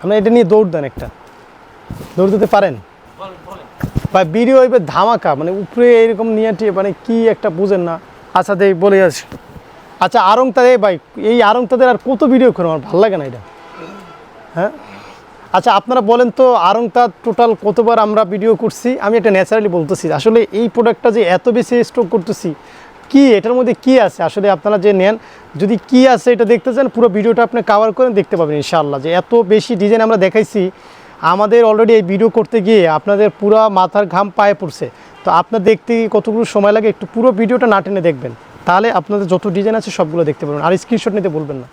আপনি এটা নিয়ে দৌড় দেন একটা। দৌড় দিতে পারেন? বা ভিডিও এবার ধামাকা মানে উপরে এরকম নিয়ে টিয়ে মানে কি একটা বুঝেন না। আচ্ছা দেখ বলে যাচ্ছি। আচ্ছা আরং তাদের ভাই, এই আরং তাদের আর কত ভিডিও করে আমার ভালো লাগে না এটা। হ্যাঁ? আচ্ছা আপনারা বলেন তো আরং তার টোটাল কতবার আমরা ভিডিও করছি? আমি এটা ন্যাচারালি বলতেছি, আসলে এই প্রোডাক্টটা যে এত বেশি স্টক করতেছি কি, এটার মধ্যে কি আছে? আসলে আপনারা যে নেন, যদি কি আছে এটা দেখতে চান, পুরো ভিডিওটা আপনি কাভার করেন দেখতে পাবেন ইনশাআল্লাহ। যে এত বেশি ডিজাইন আমরা দেখাইছি, আমাদের অলরেডি এই ভিডিও করতে গিয়ে আপনাদের পুরো মাথার ঘাম পায়ে পড়ছে। তো আপনার দেখতে কতগুলো সময় লাগে, একটু পুরো ভিডিওটা না টেনে দেখবেন। তাহলে আপনাদের যত ডিজাইন আছে সবগুলো দেখতে পারবেন। আর স্ক্রিনশট নিতে বলবেন না।